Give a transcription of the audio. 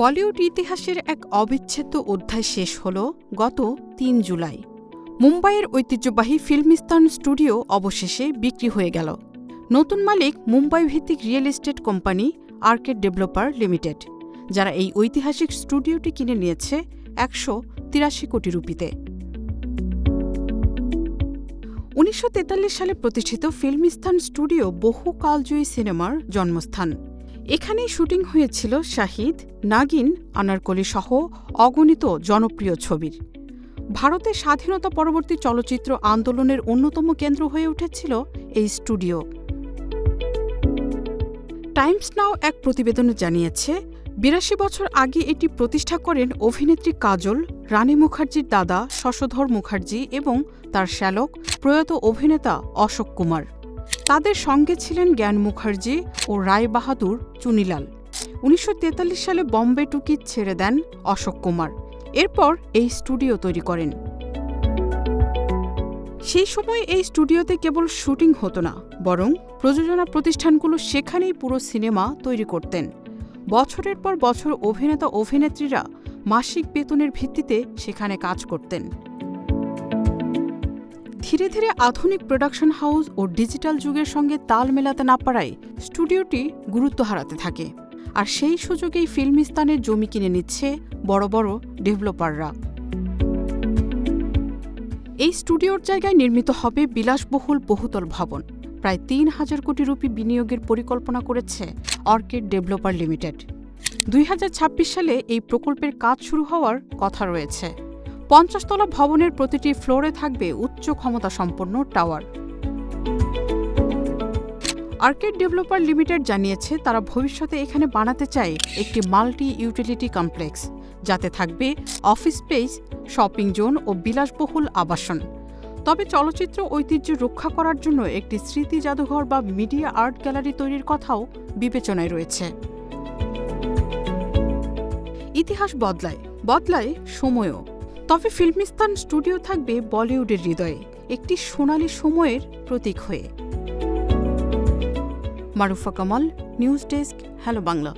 বলিউড ইতিহাসের এক অবিচ্ছেদ্য অধ্যায় শেষ হল গত তিন জুলাই। মুম্বাইয়ের ঐতিহ্যবাহী ফিল্মিস্তান স্টুডিও অবশেষে বিক্রি হয়ে গেল। নতুন মালিক মুম্বাই ভিত্তিক real estate company Arcade developer limited, যারা এই ঐতিহাসিক স্টুডিওটি কিনে নিয়েছে একশো তিরাশি কোটি রুপিতে। উনিশশো তেতাল্লিশ সালে প্রতিষ্ঠিত ফিল্মিস্তান স্টুডিও বহু কালজয়ী সিনেমার জন্মস্থান। এখানেই শুটিং হয়েছিল শাহিদ, নাগিন, আনারকলি সহ অগণিত জনপ্রিয় ছবির। ভারতের স্বাধীনতা পরবর্তী চলচ্চিত্র আন্দোলনের অন্যতম কেন্দ্র হয়ে উঠেছিল এই স্টুডিও। টাইমস নাও এক প্রতিবেদনে জানিয়েছে, বিরাশি বছর আগে এটি প্রতিষ্ঠা করেন অভিনেত্রী কাজল, রানী মুখার্জির দাদা শশধর মুখার্জি এবং তার শ্যালক প্রয়াত অভিনেতা অশোক কুমার। তাদের সঙ্গে ছিলেন জ্ঞান মুখার্জি ও রায় বাহাদুর চুনিলাল। উনিশশো তেতাল্লিশ সালে বম্বে টুকি ছেড়ে দেন অশোক কুমার। এরপর এই স্টুডিও তৈরি করেন। সেই সময় এই স্টুডিওতে কেবল শুটিং হতো না, বরং প্রযোজনা প্রতিষ্ঠানগুলো সেখানেই পুরো সিনেমা তৈরি করতেন। বছরের পর বছর অভিনেতা অভিনেত্রীরা মাসিক বেতনের ভিত্তিতে সেখানে কাজ করতেন। ধীরে ধীরে আধুনিক প্রোডাকশন হাউস ও ডিজিটাল যুগের সঙ্গে তাল মেলাতে না পারায় স্টুডিওটি গুরুত্ব হারাতে থাকে। আর সেই সুযোগেই ফিল্মিস্তানের জমি কিনে নিচ্ছে বড় বড় ডেভেলপাররা এই স্টুডিওর জায়গায় নির্মিত হবে বিলাসবহুল বহুতল ভবন। প্রায় তিন হাজার কোটি রুপি বিনিয়োগের পরিকল্পনা করেছে অর্কিড ডেভেলপার লিমিটেড দুই হাজার ছাব্বিশ সালে এই প্রকল্পের কাজ শুরু হওয়ার কথা রয়েছে। পঞ্চাশতলা ভবনের প্রতিটি ফ্লোরে থাকবে উচ্চ ক্ষমতা সম্পন্ন টাওয়ার। আর্কেড ডেভেলপার লিমিটেড জানিয়েছে, তারা ভবিষ্যতে এখানে বানাতে চায় একটি মাল্টি ইউটিলিটি কমপ্লেক্স, যাতে থাকবে অফিস স্পেস, শপিং জোন ও বিলাসবহুল আবাসন। তবে চলচ্চিত্র ঐতিহ্য রক্ষা করার জন্য একটি স্মৃতি জাদুঘর বা মিডিয়া আর্ট গ্যালারি তৈরির কথাও বিবেচনায় রয়েছে। ইতিহাস বদলায়। বদলায় সময়ও। তবে ফিল্মিস্তান স্টুডিও থাকবে বলিউডের হৃদয়ে, একটি সোনালি সময়ের প্রতীক হয়ে। Marufa Kamal, news desk, hello Bangla.